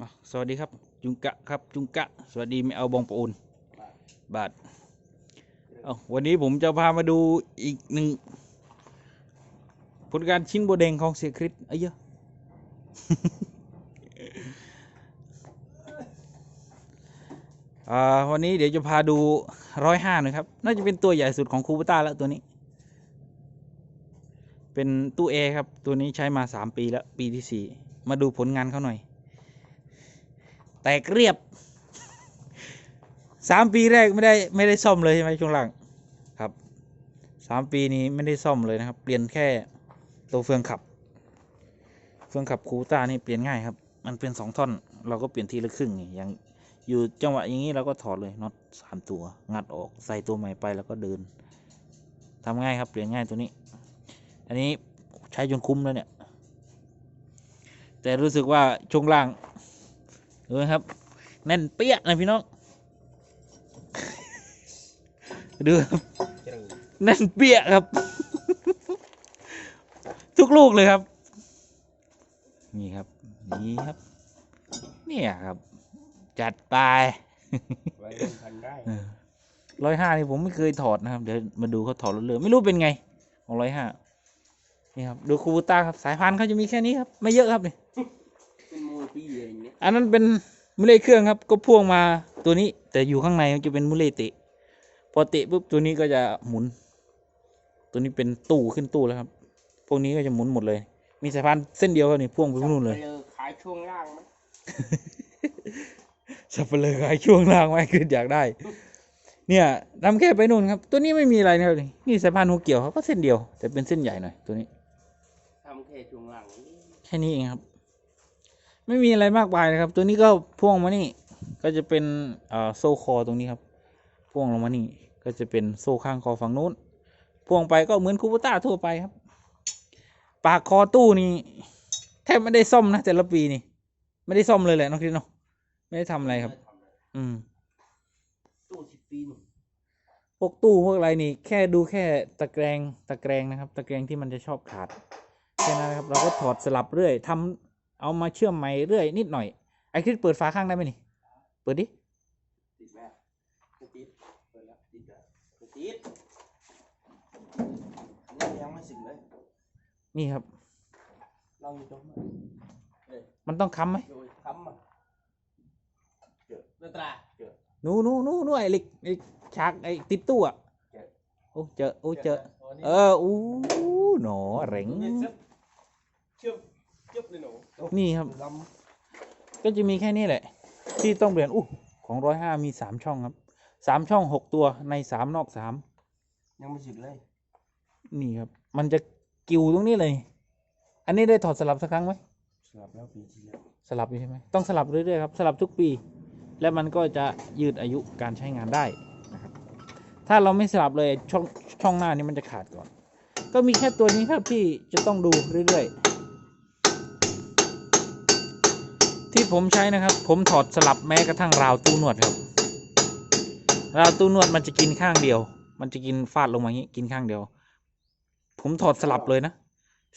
มาสวัสดีครับจุงกะครับจุงกะ สวัสดีไม่เอาบองปะอุนบาทเอาวันนี้ผมจะพามาดูอีกหนึ่งผลงานชิ้นโบแดงของเสียคริสเอ้ยเยอะวันนี้เดี๋ยวจะพาดูร้อยห้านะครับ น่าจะเป็นตัวใหญ่สุดของคูปต้าแล้วตัวนี้ เป็นตู้เอครับ ตัวนี้ใช้มาสามปีแล้ว ปีที่สี่มาดูผลงานเขาหน่อย ตกเรียบสามปีแรกไม่ได้ไม่ได้ซ่อมเลยใช่ไหมช่วงหลังครับสามปีนี้ไม่ได้ซ่อมเลยนะครับ เปลี่ยนแค่ตัวเฟืองขับ เฟืองขับคูต้านี่เปลี่ยนง่ายครับ มันเป็นสองท่อน เราก็เปลี่ยนทีละครึ่งอย่างอยู่จังหวะอย่างนี้เราก็ถอดเลยน็อตสามตัว งัดออกใส่ตัวใหม่ไปแล้วก็เดินทำง่ายครับเปลี่ยนง่ายตัวนี้ อันนี้ใช้จนคุ้มแล้วเนี่ย แต่รู้สึกว่าช่วงล่าง ดูนะครับ แน่นเปี้ยนะพี่น้อง ดูครับแน่นเปี้ยครับ ทุกลูกเลยครับ นี่ครับ นี่ครับ เนี่ยครับ จัดไปไว้เป็นพันได้ร้อยห้านี่ผมไม่เคยถอดนะครับ เดี๋ยวมาดูเขาถอดรถเรือไม่รู้เป็นไง ของร้อยห้านี่ครับ ดูคูบูต้าครับ สายพันธุ์เขาจะมีแค่นี้ครับ ไม่เยอะครับนี่เป็นมูลปี อย่างเงี้ยอันนั้นเป็นมุเลเครื่องครับ ก็พ่วงมาตัวนี้ แต่อยู่ข้างในมันจะเป็นมุเลเตะพอเตะปุ๊บตัวนี้ก็จะหมุน ตัวนี้เป็นตู้ขึ้นตู้แล้วครับ พวกนี้ก็จะหมุนหมดเลย มีสายพันธุ์เส้นเดียวครับนี่พ่วงไปนู่นเลยเจอขายช่วงล่างมั้ยสับเปลือขายช่วงล่างไว้คืออยากได้ เนี่ยทำแค่ไปนู่นครับ ตัวนี้ไม่มีอะไรนะครับนี่นี่สายพันธุ์หัวเกี่ยวครับก็เส้นเดียว แต่เป็นเส้นใหญ่หน่อยตัวนี้ทำแค่ช่วงล่างนี่แค่นี้เองครับ ไม่มีอะไรมากมายนะครับ ตัวนี้ก็พ่วงมานี่ ก็จะเป็นเอ่อโซ่คอตรงนี้ครับ พ่วงลงมานี่ ก็จะเป็นโซ่ข้างคอฝั่งนู้น พ่วงไปก็เหมือนคูปต้าทั่วไปครับ ปากคอตู้นี่แทบไม่ได้ซ่อมนะแต่ละปีนี่ ไม่ได้ซ่อมเลยแหละน้องคริสเนาะไม่ได้ทำอะไรครับ อืมตู้สิบปีหนึ่งพวกตู้พวกอะไรนี่ แค่ดูแค่ตะแกรงตะแกรงนะครับ ตะแกรงที่มันจะชอบขาดแค่นั้นนะครับ เราก็ถอดสลับเรื่อยทำ เอามาเชื่อมใหม่เรื่อยนิดหน่อย ไอ้คริสเปิดฝาข้างได้ไหมนี่ เปิดดิติดไหมไม่ติดเปิดแล้วติดแล้วไม่ติดอันนี้ยังไม่สึกเลย นี่ครับลองดูเอ้ยมันต้องค้ำไหมโดยค้ำอะเจอเลือตราเจอหนูหนูหนูหนูไอ้เหล็กไอ้ฉากไอ้ติดตู้อะเจอโอ้เจอโอ้เจอนี่เอออู้หนอเหร็งเนี่ยเชื่อม เชื่อมเชื่อมเลยหนูนี่ครับ ลก็จะมีแค่นี้แหละ ที่ต้องเปลี่ยนอู้ของร้อยห้ามีสามช่องครับสามช่องหกตัวในสามนอกสามำยังไม่สึกเลยนี่ครับ มันจะกิวตรงนี้เลย อันนี้ได้ถอดสลับสักครั้งไหม สลับแล้วปีที่แล้วสลับอยู่ใช่ไหมต้องสลับเรื่อยๆครับสลับทุกปี แล้วมันก็จะยืดอายุการใช้งานได้นะครับถ้าเราไม่สลับเลยช่องช่องหน้านี้มันจะขาดก่อน ก็มีแค่ตัวนี้ครับที่จะต้องดูเรื่อย ที่ผมใช้นะครับ ผมถอดสลับแม้กระทั่งราวตู้นวดครับ ราวตู้นวดมันจะกินข้างเดียว มันจะกินฟาดลงมาอย่างนี้กินข้างเดียว ผมถอดสลับเลยนะ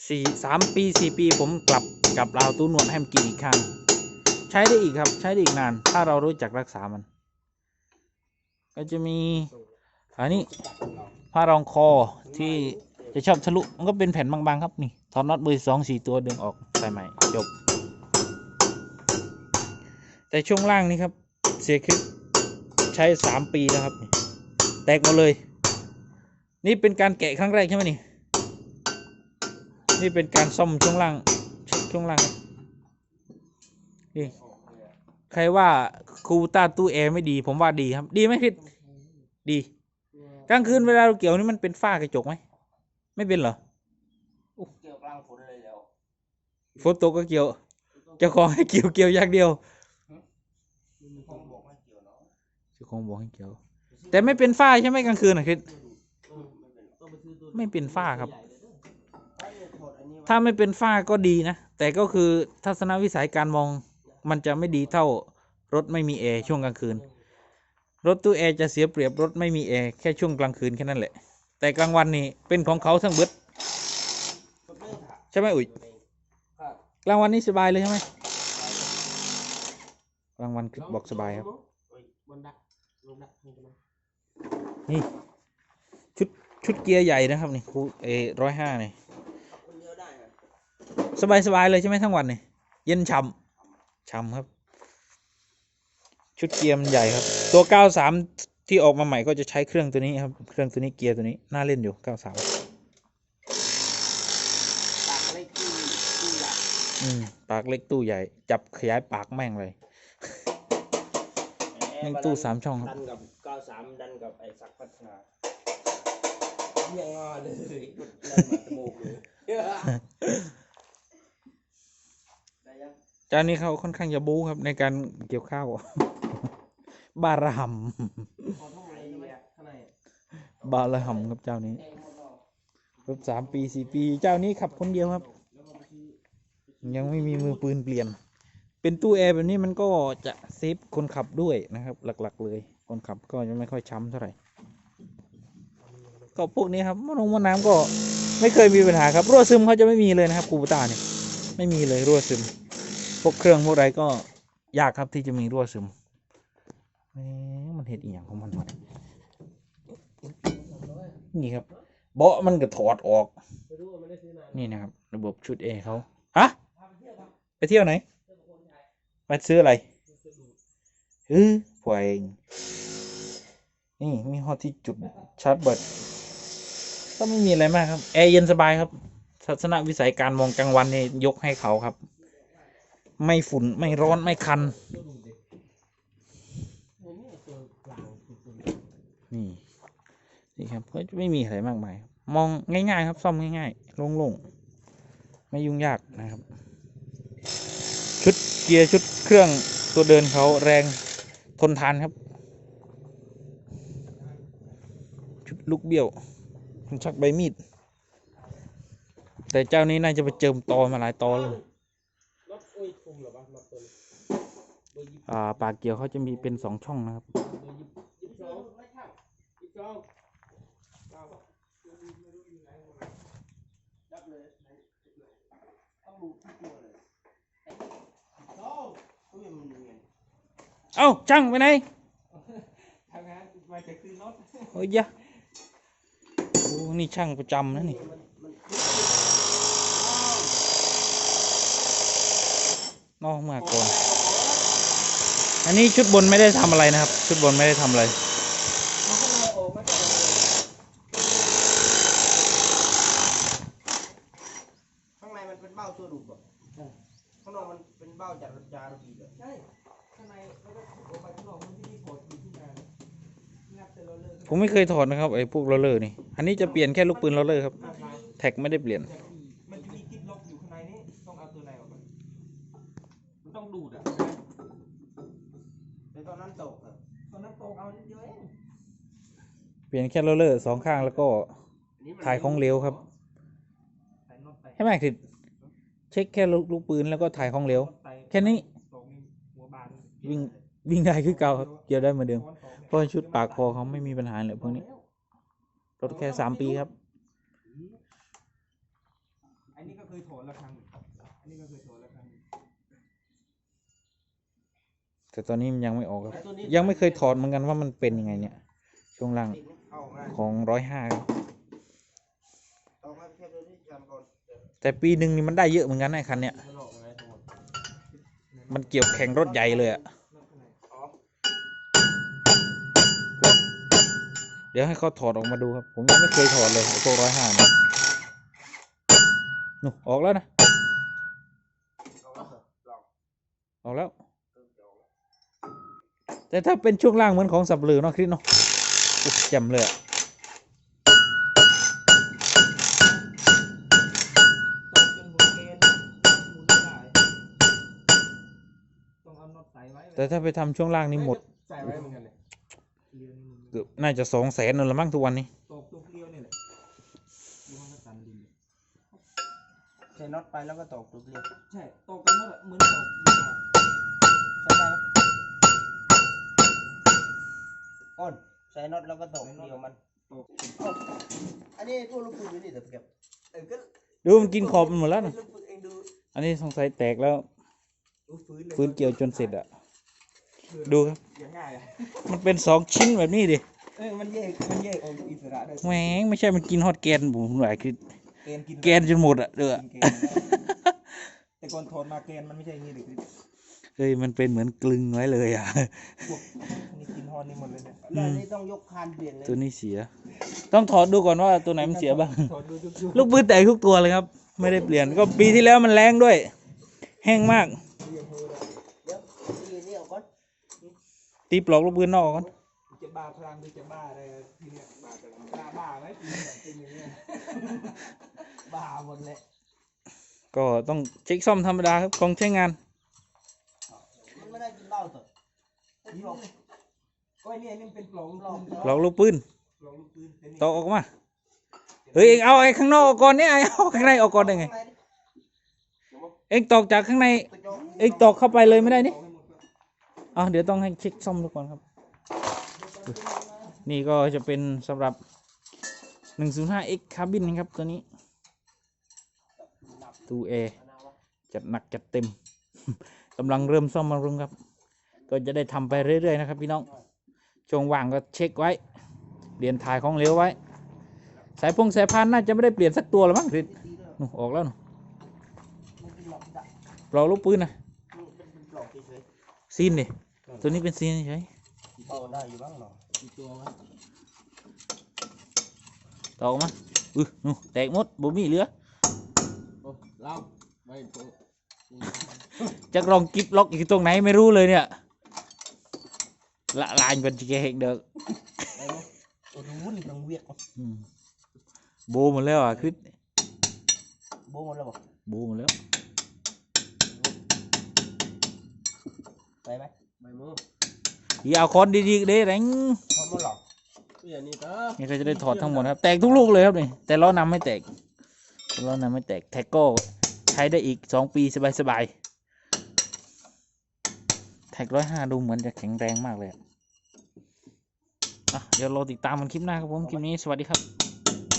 สี่สามปีสี่ปี ผมกลับกับราวตู้นวดให้มันกินอีกครั้งใช้ได้อีกครับ ใช้ได้อีกนาน ถ้าเรารู้จักรักษามัน ก็จะมีอันนี้ผ้ารองคอที่จะชอบทะลุมันก็เป็นแผ่นบางๆครับนี่ถอดน็อตเบอร์สองสี่ตัวดึงออกใส่ใหม่จบ แต่ช่วงล่างนี่ครับ เสียคลิปใช้สามปีแล้วครับนี่แตกหมดเลย นี่เป็นการแกะครั้งแรกใช่ไหมนี่ นี่เป็นการซ่อมช่วงล่างเช็คช่วงล่างครับนี่ใครว่าคูต้าตู้แอร์ไม่ดี ผมว่าดีครับ ดีไหมคิดดี กลางคืนเวลาเราเกี่ยวนี่มันเป็นฝ้ากระจกไหม ไม่เป็นเหรอเกี่ยวกลางฝนเลยแล้วฝนตกก็เกี่ยวเจ้าของให้เกี่ยวเกี่ยวอย่างเดียว มีคนบอกให้เกี่ยวเนาะ เจ้าขอ งบอกให้เกี่ยว แต่ไม่เป็นฝ้าใช่ไหมกลางคืนนะคิดไม่เป็นฝ้าครับ ถ้าไม่เป็นฝ้าก็ดีนะ แต่ก็คือทัศนวิสัยการมองมันจะไม่ดีเท่ารถไม่มีแอร์ช่วงกลางคืน รถตู้แอร์จะเสียเปรียบรถไม่มีแอร์แค่ช่วงกลางคืนแค่นั้นแหละ แต่กลางวันนี่เป็นของเขาทั้งเบิดใช่ไหมอุ๋ยกลางวันนี่สบายเลยใช่ไหมบางวันคลิปบอกสบายครับ ลงดักลงกันมานี่ชุดชุดเกียร์ใหญ่นะครับนี่คูเอร้อยห้านี่คนเดียวได้อะสบายสบายเลยใช่ไหมทั้งวันนี่เย็นฉ่ำฉ่ำครับ ชุดเกียร์มันใหญ่ครับ ตัวเก้าสามที่ออกมาใหม่ก็จะใช้เครื่องตัวนี้ครับ เครื่องตัวนี้เกียร์ตัวนี้น่าเล่นอยู่เก้าสามปากเล็กที่ที่ใหญ่ อืมปากเล็กตู้ใหญ่ จับขยายปากแม่งเลยแหนี่ตู้สามช่องครับ ดันกับเก้าสามดันกับไอ้สักพัฒนาเยังงอเลยดันมาตะโมกเลยได้ยังจานนี้เขาค่อนข้างจะบู๊ครับในการเกี่ยวข้าว บาระหขอเท่าไหร่ใช่ไหมข้างในำบาระหำครับเจ้านี้รถสามปีสี่ปี เจ้านี้ขับคนเดียวครับ ยังไม่มีมือปืนเปลี่ยน เป็นตู้แอร์แบบนี้มันก็จะเซฟคนขับด้วยนะครับ หลักๆ เลย คนขับก็จะไม่ค่อยช้ำเท่าไหร่ก็พวกนี้ครับมะนงมะน้ำก็ไม่เคยมีปัญหาครับรั่วซึมเขาจะไม่มีเลยนะครับคูบูต้าเนี่ยไม่มีเลยรั่วซึม พวกเครื่องพวกอะไรก็ยากครับที่จะมีรั่วซึมมันเห็ดอีหยังของมันวะนี่ครับ เบาะมันก็ถอดออก นี่นะครับ ระบบชุดเอเขาฮะไปเที่ยวไหน ไปซื้ออะไรเออพวกเองนี่มีฮอตที่จุดชาร์จแบตก็ไม่มีอะไรมากครับ แอร์เย็นสบายครับทัศนวิสัยการมองกลางวันเนี่ยยกให้เขาครับ ไม่ฝุ่นไม่ร้อนไม่คัน นี่นี่ครับก็ไม่มีอะไรมากมาย มองง่าย ๆ ครับซ่อมง่าย ๆ โล่งๆ ไม่ยุ่งยากนะครับ ชุดเกียร์ชุดเครื่องตัวเดินเขาแรงทนทานครับ ชุดลูกเบี้ยวชักใบมีด แต่เจ้านี้น่าจะไปเจิมตอมาหลายตอเลยป่าปากเกี่ยวเขาจะมีเป็นสองช่องนะครับเบองรู้ไม่รู้อยู่ไหนหมดเลยดับเลยไหนต้องดูทุกตัวเลยไอ้ยี่สิบสองอุ้ยมันยังไง เอ้าช่างไปไหนทำงานมาจากซื้อรถโอ้ยยะโอ้นี่ช่างประจำนะนี่มันมันนอกมาก่อน อันนี้ชุดบนไม่ได้ทำอะไรนะครับ ชุดบนไม่ได้ทำอะไร มันก็เลยออกมาจากข้างในมันเป็นเบ้าตัวดูดบ่ข้างนอกมันเป็นเบ้าจากรถยาระบีเลยใช่ ข้างในแล้วก็ออกไปข้างนอกมันที่นี่โผล่อยู่ที่งานงัดเซลล์เลอร์ ผมไม่เคยถอดนะครับไอ้พวกโรลเลอร์นี่ อันนี้จะเปลี่ยนแค่ลูกปืนโรลเลอร์ครับ แท็กไม่ได้เปลี่ยน มันจะมีกิ๊บล็อกอยู่ข้างในนี้ต้องเอาตัวไหนออกมามันต้องดูดอะแต่ตอนนั้นตกอะตอนนั้นตกเอานิดเดียวเองเปลี่ยนแค่โรลเลอร์สองข้างแล้วก็ถ่ายของเหลวครับถ่ายน็อตไปใช่ไหมคือเช็คแค่ลูกลูกปืนแล้วก็ถ่ายของเหลว แค่นี้ตกนี่หัวบานวิ่ง วิ่งได้คือเก่าครับเกี่ยวได้เหมือนเดิม เพราะชุดปากคอเขาไม่มีปัญหาเลยพวกนี้รถแค่สามปีครับ อันนี้ก็เคยถนละครั้งอันนี้ก็เคยถนละครั้งแต่ตอนนี้มันยังไม่ออกครับ ยังไม่เคยถอดเหมือนกันว่ามันเป็นยังไงเนี่ย ช่วงล่างของร้อยห้าแค่ตัวนี้จำก่อนแต่ปีหนึ่งนี่มันได้เยอะเหมือนกันไอ้คันเนี่ย มันออกไงทั้งหมดมันเกี่ยวแข่งรถใหญ่เลยอะ เดี๋ยวให้เขาถอดออกมาดูครับ ผมยังไม่เคยถอดเลยไอ้พวกร้อยห้านี่ยนู่นออกแล้วนะออกแล้ว แต่ถ้าเป็นช่วงล่างเหมือนของสับเหลือเนาะคริสเนาะแจ่มเลยแต่ถ้าไปทำช่วงล่างนี่หมดใส่ไว้เหมือนกันเลย เกลียวนี่มันเกือบน่าจะสองแสนนั่นละมั้งทุกวันนี้ตอกตัวเกลียวนี่แหละดูมันก็ตันดินใส่น็อตไปแล้วก็ตอกตัวเกลียวใช่ตอกกันน็อตอะเหมือนตอกยาใส่ได้ไหมอ้นใส่น็อตแล้วก็ตอกเกลียวมันตอกอันนี้พวกลูกปืนอยู่นี่เดี๋ยวเก็บเออก็ดูมันกินขอบมันหมดแล้วนะลูกปืนเองดูอันนี้สงสัยแตกแล้วดูฟื้นเลยฟื้นเกี่ยวจนเสร็จอะ ดูครับ อย่างง่ายอะมันเป็นสองชิ้นแบบนี้ดิเออมันแยกมันแยกออกอิสระได้แหมงไม่ใช่มันกินฮอตแกนผมหน่อยคือเกณฑ์กินแกนจนหมดอะเด้อกินเกณฑ์แต่ก่อนถอดมาเกณฑ์มันไม่ใช่อย่างนี้เลยคือเฮ้ยมันเป็นเหมือนกลึงไว้เลยอะ พวกนี่กินฮอนนี่หมดเลยเนี่ยอืมแล้วนี่ต้องยกคานเปลี่ยนเลยตัวนี้เสีย ต้องถอดดูก่อนว่าตัวไหนมันเสียบ้างถอดดูทุกๆลูกปืนแตกทุกตัวเลยครับ ไม่ได้เปลี่ยนก็ปีที่แล้วมันแรงด้วย แห้งมาก เดี๋ยวตีนี่เอาก่อน ตีปลอกลูกปืนนอกก่อนจะบ้าพลังหรือจะบ้าอะไรทีเนี้ยบ้าพลังบ้าบ้าไหมทีเนี้ยเป็นอย่างเงี้ยบ้าหมดเลยก็ต้องเช็คซ่อมธรรมดาครับกองใช้งานมันไม่ได้กินเหล้าต่อนี่บอกก็ไอ้เนี่ยนี่มันเป็นปลอกลูกปืนปลอกลูกปืนปลอกลูกปืนเป็นนี่ตอกออกมาเฮ้ยเอ็งเอาไอ้ข้างนอกออกก่อนเนี่ยไอ้เอาข้างในออกก่อนได้ไงเอ็งตอกจากข้างในเอ็งตอกเข้าไปเลยไม่ได้นี่เอาเดี๋ยวต้องให้เช็คซ่อมดูก่อนครับ นี่ก็จะเป็นสำหรับ 105X cabin นะครับตัวนี้ตูเอร์จัดหนักจัดเต็มกำลังเริ่มซ่อมบำรุงครับ ก็จะได้ทำไปเรื่อย ๆ นะครับ พี่น้องช่วงว่างก็เช็คไว้เปลี่ยนถ่ายของเหลวไว้ สายพงสายพานน่าจะไม่ได้เปลี่ยนสักตัวหรือมั้งคริสนู่นออกแล้วนู่นมันเป็นหลอกลูกปืนนะมันเป็นปลอกเฉยซีนดิ ตัวนี้เป็นซีนใช่ๆเอาได้อยู่บ้างเหรออีกตัววะต่อออกมาอือนู่นแตกหมดบ่มีเหลือโอ้เล่าไม่ตัวจะลองกิบล็อกอยู่ตรงไหนไม่รู้เลยเนี่ยละลายเป็นจีเกเฮกเด็กไอ้เนาะโอ้ดูวุ่นตังเวียกอืมโบหมดแล้วอะคริสโบหมดแล้วบอกโบหมดแล้วไปไหม ไปมืออย่าเอาคอนดีๆเด้แรงทำมาหรอกอย่างนี้ตานี่เราจะได้ถอดทั้งหมดครับ แตกทุกลูกเลยครับนี่ แต่ล้อนำไม่แตกล้อนำไม่แตกแท็กก็ใช้ได้อีกสองปีสบายๆแท็กร้อยห้าดูเหมือนจะแข็งแรงมากเลยอะอะเดี๋ยวเราติดตามกันคลิปหน้าครับผม คลิปนี้สวัสดีครับ